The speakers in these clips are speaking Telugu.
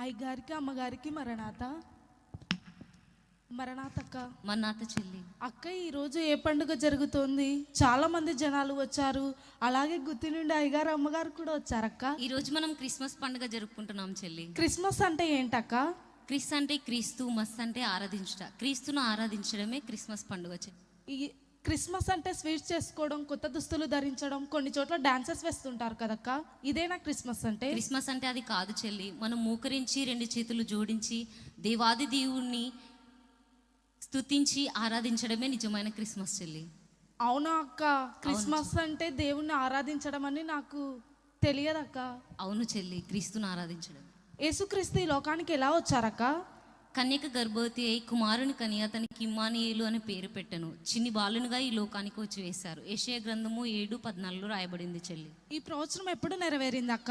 అయ్యగారికి అమ్మగారికి మరణాత? మరణాతక్క? మన్నాత చెల్లి. అక్క ఈరోజు ఏ పండుగ జరుగుతోంది? చాలా మంది జనాలు వచ్చారు. అలాగే గుత్తి నుండి అయ్యగారు అమ్మగారు కూడా వచ్చారక్క. ఈ రోజు మనం క్రిస్మస్ పండుగ జరుపుకుంటున్నాం చెల్లి. క్రిస్మస్ అంటే ఏంటక్క? క్రిస్ అంటే క్రీస్తు మస్ అంటే ఆరాధించుట. క్రీస్తును ఆరాధించడమే క్రిస్మస్ పండుగ చెల్లి. ఈ క్రిస్మస్ అంటే స్వీట్స్ చేసుకోవడం కొత్త దుస్తులు ధరించడం కొన్ని చోట్ల డాన్సెస్ వేస్తుంటారు కదక్క? ఇదేనా క్రిస్మస్ అంటే? క్రిస్మస్ అంటే అది కాదు చెల్లి. మనం మూకరించి రెండు చేతులు జోడించి దేవాది దేవుణ్ణి స్తుతించి ఆరాధించడమే నిజమైన క్రిస్మస్ చెల్లి. అవునా అక్క? క్రిస్మస్ అంటే దేవుణ్ణి ఆరాధించడం అని నాకు తెలియదక్క. అవును చెల్లి క్రీస్తును ఆరాధించడం యేసుక్రీస్తు ఈ లోకానికి ఎలా వచ్చారక్క? కన్యక గర్భవతి అయి కుమారుని కని అతనికి ఇమ్మానియేలు అని పేరు పెట్టను. చిన్ని బాలునిగా ఈ లోకానికి వచ్చి వేశారు. ఏషయ గ్రంథము ఏడు పద్నాలుగులో రాయబడింది చెల్లి. ఈ ప్రవచనం ఎప్పుడు నెరవేరింది అక్క?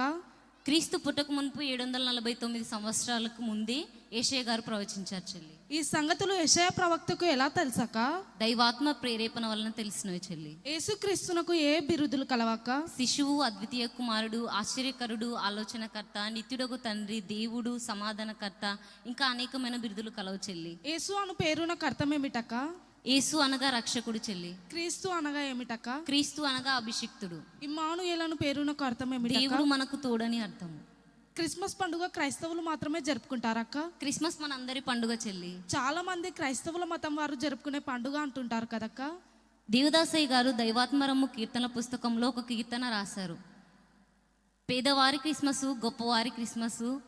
క్రీస్తు పుట్టక మునుపు ఏడు వందల నలభై తొమ్మిది సంవత్సరాలకు ముందే ఏషయ గారు ప్రవచించారు చెల్లి. ఈ సంగతులు యెషయా ప్రవక్తకు ఎలా తెలుసక్క? దైవాత్మ ప్రేరేపణ వలన తెలిసినవి చెల్లి. యేసుక్రీస్తునకు ఏ బిరుదులు కలవక్క? శిశువు అద్వితీయ కుమారుడు ఆశ్చర్యకరుడు ఆలోచనకర్త నిత్యుడగు తండ్రి దేవుడు సమాధానకర్త ఇంకా అనేకమైన బిరుదులు కలవు చెల్లి. యేసు అను పేరునకు అర్థం ఏమిటక్క యేసు అనగా రక్షకుడు చెల్లి. క్రీస్తు అనగా ఏమిటక్క? క్రీస్తు అనగా అభిషిక్తుడు. ఇమ్మానుయేలను పేరునకు అర్థం ఏమిటక్క? దేవుడు మనకు తోడని అర్థము. క్రిస్మస్ పండుగ క్రైస్తవులు మాత్రమే జరుపుకుంటారక్క? క్రిస్మస్ మనందరి పండుగ చెల్లి. చాలా మంది క్రైస్తవుల మతం వారు జరుపుకునే పండుగ అంటుంటారు కదక్క? దేవదాసయ్య గారు దైవాత్మరము కీర్తన పుస్తకంలో ఒక కీర్తన రాశారు. పేదవారి క్రిస్మస్ గొప్పవారి క్రిస్మస్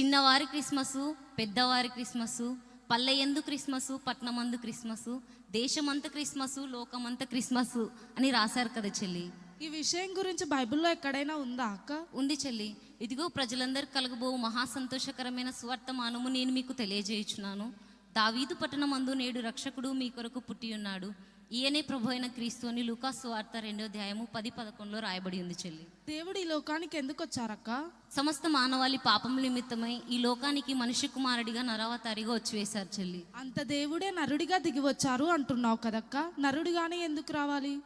చిన్నవారి క్రిస్మస్ పెద్దవారి క్రిస్మస్ పల్లెయందు క్రిస్మస్ పట్నమందు క్రిస్మస్ దేశమంత క్రిస్మస్ లోకమంత క్రిస్మస్ అని రాశారు కదా చెల్లి. ఈ విషయం గురించి బైబిల్లో ఎక్కడైనా ఉందా అక్క? ఉంది చెల్లి. ఇదిగో ప్రజలందరూ కలగబో మహా సంతోషకరమైన సువర్తమానము నేను మీకు తెలియజేయుచున్నాను. దావీదు పట్టణమందు నేడు రక్షకుడు మీ కొరకు పుట్టి ఉన్నాడు ఈయనే ప్రభు అయిన క్రీస్తు అని లూకాసు వార్త రెండో అధ్యాయము పది పదకొండులో రాయబడి ఉంది చెల్లి. దేవుడు ఈ లోకానికి ఎందుకు వచ్చారక్క? సమస్త మానవాళి పాపం నిమిత్తమై ఈ లోకానికి మనిషి కుమారుడిగా నరవతారిగా వచ్చి వేశారు చెల్లి. అంత దేవుడే నరుడిగా దిగి వచ్చారు అంటున్నావు కదక్క. నరుడిగానే ఎందుకు రావాలి?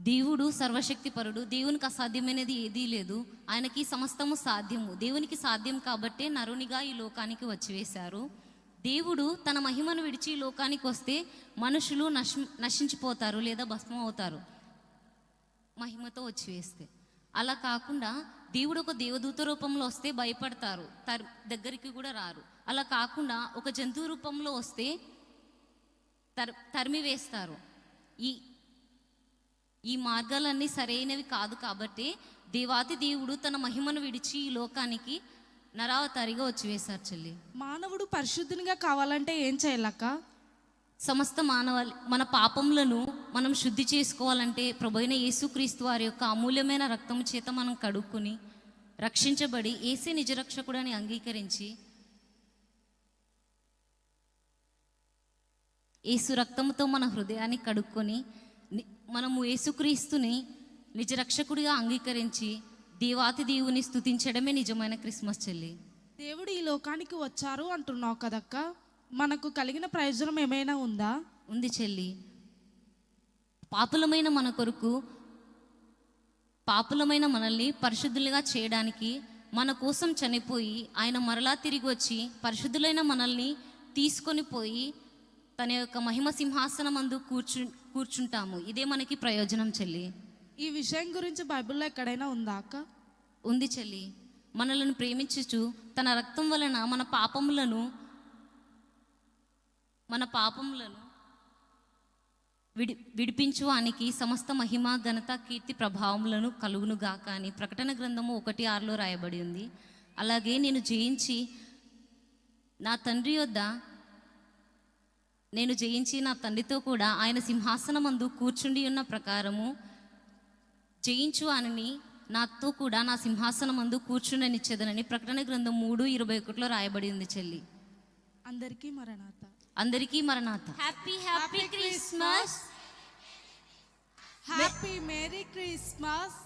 దేవుడు సర్వశక్తిపరుడు దేవునికి అసాధ్యమైనది ఏదీ లేదు. ఆయనకి సమస్తము సాధ్యము. దేవునికి సాధ్యం కాబట్టే నరునిగా ఈ లోకానికి వచ్చి వేశారు దేవుడు తన మహిమను విడిచి ఈ లోకానికి వస్తే మనుషులు నశ నశించిపోతారు లేదా భస్మం అవుతారు. మహిమతో వచ్చి వేస్తే అలా కాకుండా దేవుడు ఒక దేవదూత రూపంలో వస్తే భయపడతారు. తర్ దగ్గరికి కూడా రారు. అలా కాకుండా ఒక జంతువు రూపంలో వస్తే తర్ తరిమి వేస్తారు. ఈ ఈ మార్గాలన్నీ సరైనవి కాదు కాబట్టి దేవాతి దేవుడు తన మహిమను విడిచి ఈ లోకానికి నరావతారిగా వచ్చి వేశారు చెల్లి. మానవుడు పరిశుద్ధునిగా కావాలంటే ఏం చేయాలక్క? సమస్త మానవాళి మన పాపములను మనం శుద్ధి చేసుకోవాలంటే ప్రభైన యేసుక్రీస్తు వారి యొక్క అమూల్యమైన రక్తము చేత మనం కడుక్కుని రక్షించబడి ఏసే నిజరక్షకుడని అంగీకరించి యేసు రక్తముతో మన హృదయాన్ని కడుక్కొని మనము యేసుక్రీస్తుని నిజరక్షకుడిగా అంగీకరించి దేవాతి దేవుని స్తుతించడమే నిజమైన క్రిస్మస్ చెల్లి. దేవుడు ఈ లోకానికి వచ్చారు అంటున్నావు కదక్క. మనకు కలిగిన ప్రయోజనం ఏమైనా ఉందా? ఉంది చెల్లి. పాపులమైన మన కొరకు పాపులమైన మనల్ని పరిశుద్ధులుగా చేయడానికి మన కోసం చనిపోయి ఆయన మరలా తిరిగి వచ్చి పరిశుద్ధులైన మనల్ని తీసుకొని పోయి తన యొక్క మహిమ సింహాసనం అందు కూర్చు కూర్చుంటాము. ఇదే మనకి ప్రయోజనం చెల్లి. ఈ విషయం గురించి బైబిల్లో ఎక్కడైనా ఉందా అక్క? ఉంది చెల్లి. మనలను ప్రేమించుచు తన రక్తం వలన మన పాపములను మన పాపములను విడి విడిపించువానికి సమస్త మహిమ ఘనత కీర్తి ప్రభావములను కలుగునుగాక అని ప్రకటన గ్రంథము ఒకటి ఆరులో రాయబడి ఉంది. అలాగే నేను జయించి నా తండ్రి యొద్ద నేను జయించి నా తండ్రితో కూడా ఆయన సింహాసనమందు కూర్చుండి ఉన్న ప్రకారము జయించు అనని నాతో కూడా నా సింహాసనం అందు కూర్చుండనిచ్చేదనని ప్రకటన గ్రంథం మూడు ఇరవై ఒకటిలో రాయబడి ఉంది చెల్లి. అందరికీ మరణాత అందరికీ మరణాత happy happy Christmas happy merry Christmas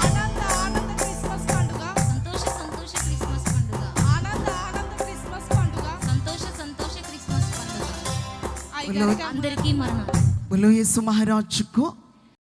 ఆనంద క్రిస్మస్ పండుగ. సంతోష క్రిస్మస్ పండుగ. ఆనంద క్రిస్మస్ పండుగ. సంతోష సంతోష క్రిస్మస్ పండుగ. అందరికీ మరణ ఉలోయసు మహారాజుకు